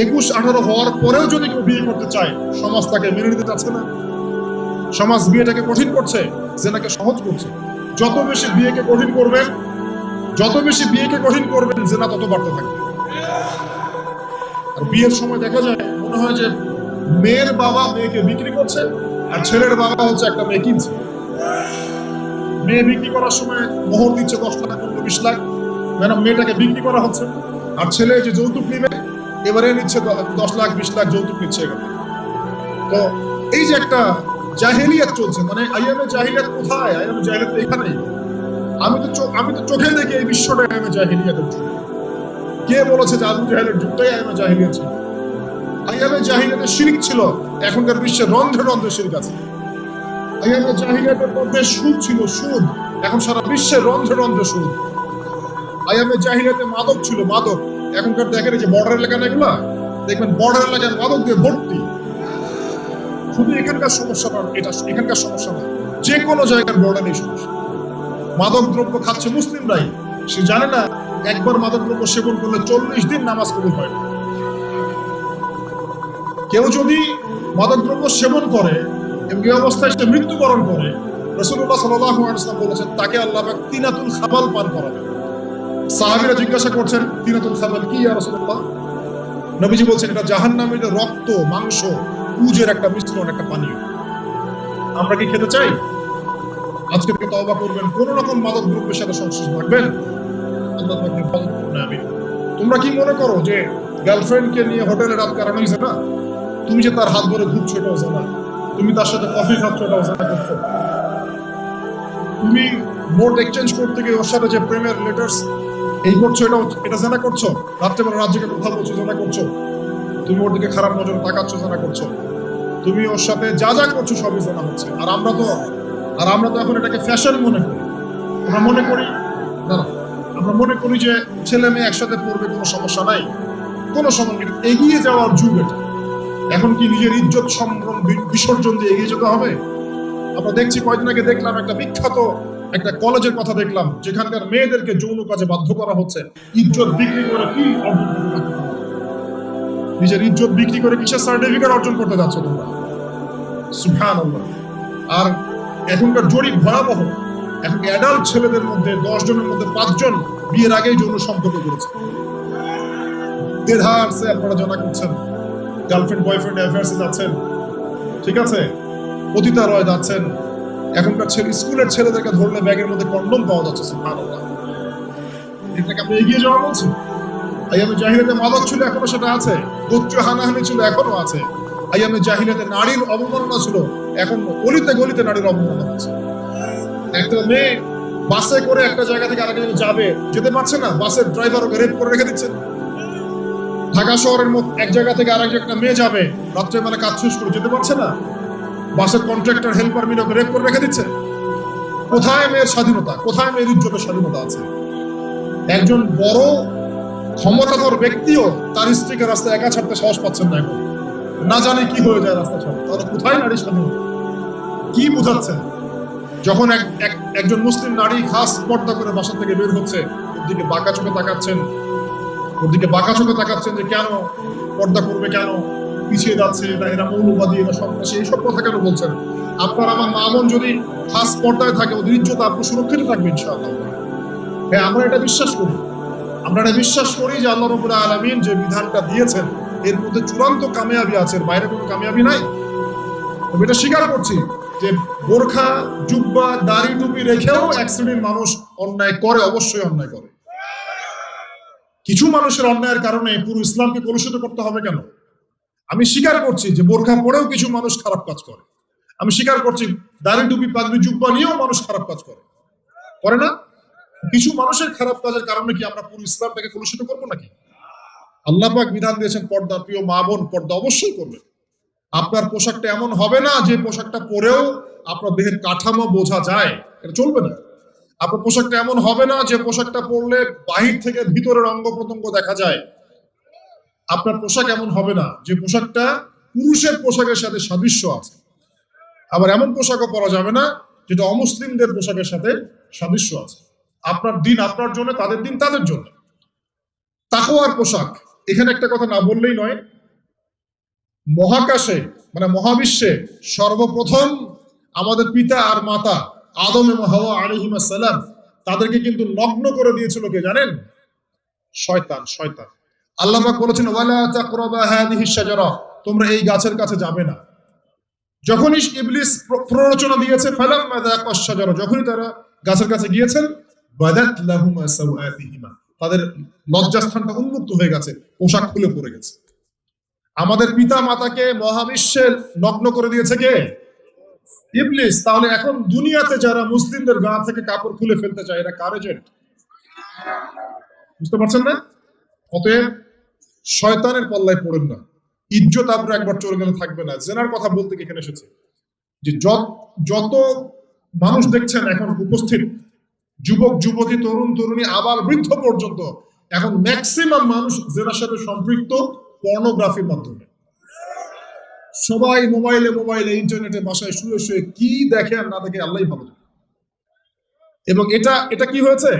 একুশ, আঠারো হওয়ার পরেও যদি কেউ বিয়ে করতে চায়, সমাজ তাকে মেনে নিতে চাচ্ছে না। সমাজ বিয়েটাকে কঠিন করছে, জেনাকে সহজ করছে। যত বেশি বিয়েকে কঠিন করবেন, যত বেশি বিয়েকে কঠিন করবেন, জেনা তত বাড়তে থাকবে। আর বিয়ের সময় দেখা যায়, মনে হয় যে মেয়ের বাবা মেয়েকে বিক্রি করছে, আর ছেলের বাবা হচ্ছে একটা মেয়ে কিনছে। মেয়ে বিক্রি করার সময় মোহর দিচ্ছে দশ লাখ পনেরো, বিশ লাখ। ম্যাডাম মেয়েটাকে বিক্রি করা হচ্ছে। আর ছেলে যে যৌতুক নিবে এবারে নিচ্ছে দশ লাখ, বিশ লাখ যৌতুক নিচ্ছে এখানে তো এই যে একটা জাহেলিয়াত চলছে মানে আইএমএ জাহিলিয়াত কোথায়? আইএমএ জাহিলিয়াত এখানেই। আমি তো আমি তো চোখে দেখি এই বিশ্বটা আইএমএ জাহিলিয়াতের যুগ। কে বলেছে যে আবু জাহেলের যুগটাই আইএমএ জাহিলিয়াত ছিল? আইএমএ জাহিলিয়াতের শিরিক ছিল, এখনকার বিশ্বে রন্ধ্রে রন্ধ্রে শিরিক আছে। আইএমএ জাহিলিয়াতের মধ্যে সুদ ছিল, সুদ। এখন সারা বিশ্বে রন্ধ্রে রন্ধ্রে সুদ। আইএমএ জাহিলিয়াতে মাদক ছিল, মাদক। এখনকার দেখেন যে বর্ডার এলাকা না এগুলা। দেখবেন বর্ডার এলাকায় মাদক দিয়ে ভর্তি। শুধু এখানকার সমস্যা না এটা এখানকার সমস্যা না যে কোনো জায়গার বর্ডার এই সমস্যা। মাদক দ্রব্য খাচ্ছে মুসলিমরাই। সে জানে না, একবার মাদক দ্রব্য সেবন করলে চল্লিশ দিন নামাজ কবুল হয়। কেউ যদি মাদক দ্রব্য সেবন করে এই অবস্থায় সে মৃত্যুবরণ করে রসুল্লাহ সাল্লাম বলেছেন, তাকে আল্লাহ তিনাতুল খাবাল পান করাবে সাহাবিরা জিজ্ঞাসা করছেন তিনাতুল খাবাল কি আর নবীজি বলছেন, এটা জাহান্নামের রক্ত, মাংস পুজের একটা মিশ্রণ, একটা পানীয়। আমরা কি খেতে চাই? আজকে থেকে তওবা করবেন, কোন রকম মাদক দ্রব্যের সাথে সংশ্লিষ্ট থাকবেন। তোমরা কি মনে করো যে গার্লফ্রেন্ডকে নিয়ে হোটেলে রাত কাটানো হয়েছে না তুমি যে তার হাত ধরে ঘুরছো এটাও জানা। তুমি তার সাথে কফি খাচ্ছ এটাও জানা করছ তুমি নোট এক্সচেঞ্জ করতে গিয়ে ওর সাথে যে প্রেমের লেটার্স এই করছ এটা এটা জানা করছ? রাত্রেবেলা রাজ্যকে কথা বলছো, জানা করছ? তুমি ওর দিকে খারাপ নজর তাকাচ্ছ, জানা করছ? তুমি ওর সাথে যা যা করছ সবই জানা হচ্ছে। আর আমরা তো আর আমরা তো এখন এটাকে ফ্যাশন মনে করি। আমরা মনে করি না আমরা মনে করি যে ছেলে মেয়ে একসাথে পড়বে, কোনো সমস্যা নাই। কোনো সমস্যা। এগিয়ে যাওয়ার যুগ এটা। এখন কি নিজের ইজ্জত, সম্ভ্রম বিসর্জন দিয়ে এগিয়ে যেতে হবে? আমরা দেখছি কয়েকদিন আগে দেখলাম একটা বিখ্যাত একটা কলেজের কথা দেখলাম, যেখানকার মেয়েদেরকে যৌন কাজে বাধ্য করা হচ্ছে। ইজ্জত বিক্রি করে কি? নিজের ইজ্জত বিক্রি করে কিসের সার্টিফিকেট অর্জন করতে যাচ্ছ তোমরা? আর এখনকার জরিপ ভয়াবহ। এখন অ্যাডাল্ট ছেলেদের মধ্যে, দশ জনের মধ্যে পাঁচজন বিয়ের আগেই যৌন সম্পর্ক করেছে। দেড়হার সে আপনারা জানা করছেন। গার্লফ্রেন্ড বয়ফ্রেন্ড অ্যাফেয়ার্সে যাচ্ছেন। ঠিক আছে? পতিতালয়ে যাচ্ছেন। এখনকার ছেলে, স্কুলের ছেলেদেরকে ধরলে ব্যাগের মধ্যে কন্ডম পাওয়া যাচ্ছে এটাকে এগিয়ে যাওয়া বলছি? জাহিলিয়াতে মাদক ছিল, এখনও সেটা আছে। গোত্রীয় হানাহানি ছিল, এখনও আছে। জাহিলিয়াতে নারীর অবমাননা ছিল, এখন গলিতে গলিতে নারীর অবমাননা হচ্ছে একটা মেয়ে বাসে করে একটা জায়গা থেকে আরেক জায়গায় যাবে, যেতে পারছে না, বাসের ড্রাইভার ওকে রেপ করে রেখে দিচ্ছে। ঢাকা শহরের মধ্যে এক জায়গা থেকে আরেক একটা মেয়ে যাবে রাত্রেবেলা কাজ শেষ করে যেতে পারছে না। বাসের কন্ট্রাক্টর হেল্পার মিলে রেপ করে রেখে দিচ্ছে। কোথায় মেয়ের স্বাধীনতা? কোথায় মেয়ের ইজ্জতের স্বাধীনতা আছে? একজন বড়, ক্ষমতাধর ব্যক্তিও তার স্ত্রীকে রাস্তায় একা ছাড়তে সাহস পাচ্ছেন না এখন। না জানে কি হয়ে যায় রাস্তা ছাড়া তাহলে কোথায় নারী স্বাধীনতা? কি বুঝাচ্ছেন? যখন এক- একজন মুসলিম নারী খাস পর্দা করে বাসা থেকে বের হচ্ছে, ওর দিকে বাঁকা চোখে তাকাচ্ছেন। ওর দিকে বাঁকা চোখে তাকাচ্ছেন যে কেন পর্দা করবে কেন? পিছিয়ে যাচ্ছে এটা এরা মৌলবাদী, এরা সন্ত্রাসী, এইসব কথা কেন বলছেন? আপনার আমার মা বোন যদি খাস পর্দায় থাকে, ওদের ইজ্জত আপনি সুরক্ষিত থাকবে ইনশাআল্লাহ। হ্যাঁ আমরা এটা বিশ্বাস করি। আমরা এটা বিশ্বাস করি যে আল্লাহ রবুল্লাহ আলমিন যে বিধানটা দিয়েছেন, এর মধ্যে চূড়ান্ত কামিয়াবি আছে বাইরে কোনো কামিয়াবি নাই। আমি এটা স্বীকার করছি যে বোরখা, জুব্বা, দাড়ি টুপি রেখেও এক শ্রেণির মানুষ অন্যায় করে, অবশ্যই অন্যায় করে। কিছু মানুষের অন্যায়ের কারণে পুরো ইসলামকে কলুষিত করতে হবে কেন? আমি স্বীকার করছি যে বোরখা পরেও কিছু মানুষ খারাপ কাজ করে। আমি স্বীকার করছি দাড়ি টুপি, পাগড়ি, জুব্বা নিয়েও মানুষ খারাপ কাজ করে। করে না? কিছু মানুষের খারাপ কাজের কারণে কি আমরা পুরো ইসলামটাকে কলুষিত করব নাকি? আল্লাহ পাক বিধান দিয়েছেন, পর্দা প্রিয় মা বোন, পর্দা অবশ্যই করবে। আপনার পোশাকটা এমন হবে না যে পোশাকটা পরেও আপনার দেহের কাঠামো বোঝা যায়। এটা চলবে না। আপনার পোশাকটা এমন হবে না যে পোশাকটা পরলে বাহির থেকে ভিতরের অঙ্গ প্রত্যঙ্গ দেখা যায়। আপনার পোশাক এমন হবে না, যে পোশাকটা পুরুষের পোশাকের সাথে সাদৃশ্য আছে। আবার এমন পোশাকও পরা যাবে না, যেটা অমুসলিমদের পোশাকের সাথে সাদৃশ্য আছে। আপনার দিন আপনার জন্য, তাদের দিন তাদের জন্য। তাকওয়ার পোশাক, এখানে একটা কথা না বললেই নয়, মহাকাশে মানে মহাবিশ্বে সর্বপ্রথম আমাদের পিতা আর মাতা আদম এবং হাওয়া আলাইহিম সালাম তাদেরকে কিন্তু নগ্ন করে দিয়েছিল কে জানেন? শয়তান শয়তান। আল্লাহ পাক বলেছেন তোমরা এই গাছের কাছে যাবে না। যখনই ইবলিস প্ররোচনা দিয়েছে যখনই তারা গাছের কাছে গিয়েছেন তাদের লজ্জাস্থানটা উন্মুক্ত হয়ে গেছে, পোশাক খুলে পড়ে গেছে। আমাদের পিতা মাতাকে মহাবিশ্বে নগ্ন করে দিয়েছে কে? ইবলিস। তাহলে এখন দুনিয়াতে যারা মুসলিমদের গা থেকে কাপড় খুলে ফেলতে চায়, এরা কার এজেন্ট বুঝতে পারছেন না? অতএব শয়তানের পাল্লায় পড়েন না। ইজ্জত আপনার একবার চলে গেলে থাকবে না। জেনার কথা বলতে এখানে এসেছে যে যত মানুষ দেখছেন এখন উপস্থিত, যুবক, যুবতী, তরুণ, তরুণী, আবার বৃদ্ধ পর্যন্ত, এখন ম্যাক্সিমাম মানুষ জেনার সাথে সম্পৃক্ত পর্নোগ্রাফির মাধ্যমে। সবাই মোবাইলে মোবাইলে ইন্টারনেটে বাসায় শুয়ে শুয়ে কি দেখে আর না দেখে আল্লাহ ভালো এবং এটা এটা কি হয়েছে?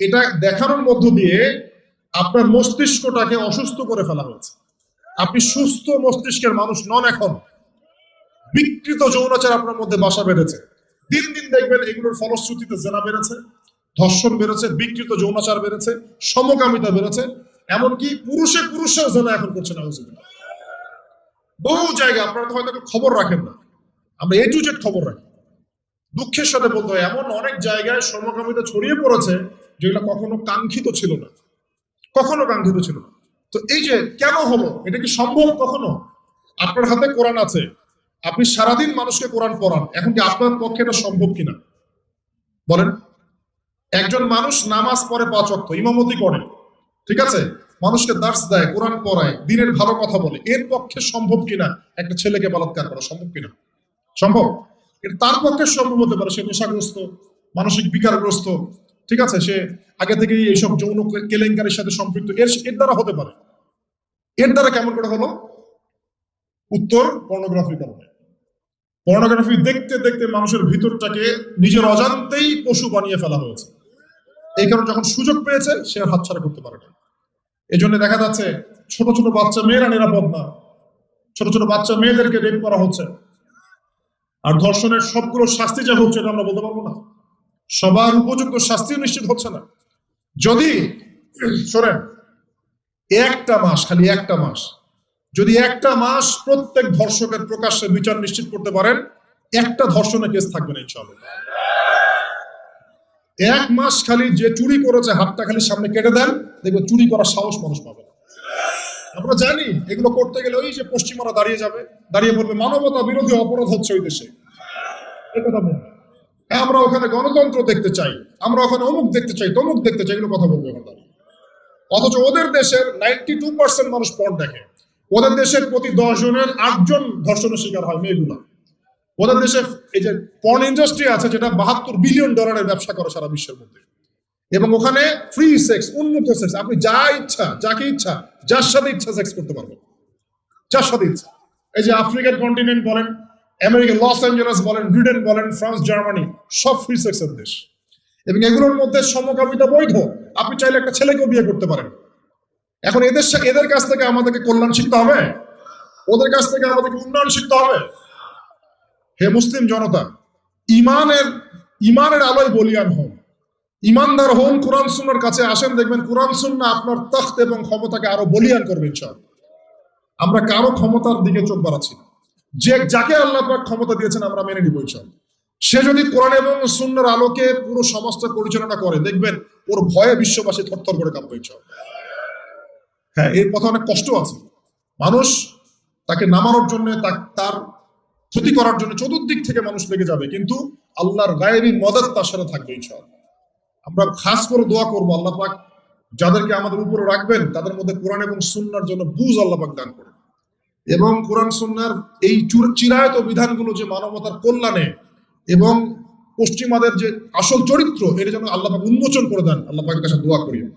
এটা দেখানোর মধ্য দিয়ে আপনার মস্তিষ্কটাকে অসুস্থ করে ফেলা হয়েছে। আপনি সুস্থ মস্তিষ্কের মানুষ নন এখন। বিকৃত যৌনাচার আপনার মধ্যে বাসা বেড়েছে দিন দিন দেখবেন এগুলোর ফলশ্রুতিতে জেনা বেড়েছে, ধর্ষণ বেড়েছে, বিকৃত যৌনাচার বেড়েছে, সমকামিতা বেড়েছে। এমনকি পুরুষে পুরুষেও জেনা এখন করছে না বহু জায়গায় আপনারা হয়তো খবর রাখেন না। আমরা এ টু জেড খবর রাখি। দুঃখের সাথে বলতে হয়, এমন অনেক জায়গায় সমকামিতা ছড়িয়ে পড়েছে যেগুলো কখনো কাঙ্ক্ষিত ছিল না। কখনো কাঙ্ক্ষিত ছিল তো এই যে কেন হলো? এটা কি সম্ভব কখনো? আপনার হাতে কোরআন আছে। আপনি সারাদিন মানুষকে কোরআন পড়ান। এখন কি আপনার পক্ষে এটা সম্ভব কিনা? বলেন। একজন মানুষ নামাজ পড়ে পাঁচ অক্ট ইমামতি করে। ঠিক আছে? মানুষকে দার্স দেয়, কোরআন পড়ায়, দিনের ভালো কথা বলে। এর পক্ষে সম্ভব কিনা? একটা ছেলেকে বলাৎকার করা সম্ভব কিনা? সম্ভব? তার পক্ষে সম্ভব হতে পারে সে নেশাগ্রস্ত, মানসিক বিকারগ্রস্ত ঠিক আছে? সে আগে থেকেই এইসব যৌন কেলেঙ্কারির সাথে সম্পৃক্ত। এর এর দ্বারা হতে পারে। এর দ্বারা কেমন করে হলো? উত্তর পর্নোগ্রাফির কারণে পর্নোগ্রাফি দেখতে দেখতে মানুষের ভিতরটাকে নিজের অজান্তেই পশু বানিয়ে ফেলা হয়েছে। এই কারণে যখন সুযোগ পেয়েছে, সে আর হাতছাড়া করতে পারে না। এই জন্য দেখা যাচ্ছে, ছোট ছোট বাচ্চা মেয়েরা নিরাপদ না। ছোট ছোট বাচ্চা মেয়েদেরকে রেপ করা হচ্ছে। আর ধর্ষণের সবগুলো শাস্তি যা হচ্ছে, এটা আমরা বলতে পারব না। সবার উপযুক্ত শাস্তিও নিশ্চিত হচ্ছে না। যদি, শোনেন, একটা মাস, খালি একটা মাস, যদি একটা মাস প্রত্যেক ধর্ষকের প্রকাশ্যে বিচার নিশ্চিত করতে পারেন, একটা ধর্ষণের কেস থাকবে না ইনশাআল্লাহ। এক মাস খালি যে চুরি করেছে, হাতটা খালি সামনে কেটে দেন দেখবে চুরি করার সাহস মানুষ পাবে না। আমরা জানি এগুলো করতে গেলে ওই যে পশ্চিমারা দাঁড়িয়ে যাবে, দাঁড়িয়ে বলবে, মানবতা বিরোধী অপরাধ হচ্ছে ওই দেশে। কথা হ্যাঁ, আমরা ওখানে গণতন্ত্র দেখতে চাই। আমরা ওখানে অমুক দেখতে চাই তমুক দেখতে চাই এগুলো কথা বলবে ওখানে অথচ ওদের দেশের নাইনটি টু পার্সেন্ট মানুষ পণ দেখে। ওদের দেশের প্রতি দশ জনের আটজন ধর্ষণের শিকার হয় মেয়েগুলা। ওদের দেশে এই যে পর্ন ইন্ডাস্ট্রি আছে যেটা বাহাত্তর বিলিয়ন ডলারের ব্যবসা করে সারা বিশ্বের মধ্যে। এবং ওখানে ফ্রি সেক্স উন্মুক্ত সেক্স আপনি যা ইচ্ছা যাকে ইচ্ছা যার সাথে ইচ্ছা সেক্স করতে পারবেন। যার সাথে ইচ্ছা। এই যে আফ্রিকান কন্টিনেন্ট বলেন আমেরিকা লস অ্যাঞ্জেলাস বলেন, ব্রিটেন বলেন, ফ্রান্স, জার্মানি, সব ফ্রি সেক্সের দেশ। এবং এগুলোর মধ্যে সমকামিতা বৈধ। আপনি চাইলে একটা ছেলেকেও বিয়ে করতে পারেন। এখন এদের এদের কাছ থেকে আমাদেরকে কল্যাণ শিখতে হবে। ওদের কাছ থেকে আমাদেরকে উন্নয়ন শিখতে হবে। হে মুসলিম জনতা, ইমানের ইমানের আলোয় বলিয়ান হন। ইমানদার হন, কোরআন সুন্নার কাছে আসেন, দেখবেন কোরআন সুন্না আপনার তখ্ত এবং ক্ষমতাকে আরও বলিয়ান করবে, ইনশাআল্লাহ। আমরা কারও ক্ষমতার দিকে চোখ বাড়াচ্ছি না। যে যাকে আল্লাহ ক্ষমতা দিয়েছেন আমরা মেনে নিব ইনশাআল্লাহ। সে যদি কোরআন এবং সুন্নার আলোকে পুরো সমাজটা পরিচালনা করে, দেখবেন ওর ভয়ে বিশ্ববাসী থরথর করে কাঁপবে ইনশাআল্লাহ। হ্যাঁ এর পথে অনেক কষ্ট আছে। মানুষ তাকে নামানোর জন্য তার ক্ষতি করার জন্য চতুর্দিক থেকে মানুষ লেগে যাবে, কিন্তু আল্লাহর গায়েবী মদত তার সাথে থাকবে ইনশাআল্লাহ। আমরা খাস করে দোয়া করব আল্লাহ পাক, যাদেরকে আমাদের উপরে রাখবেন, তাদের মধ্যে কোরআন এবং সুন্নার জন্য বুঝ আল্লাহ পাক দান করুন। এবং কোরআন সন্ন্যার এই চুর- চিরায়ত বিধানগুলো যে মানবতার কল্যাণে এবং পশ্চিমাদের যে আসল চরিত্র, এটা যেন আল্লাহ উন্মোচন করে দেন, আল্লাহ কাছে দোয়া করি।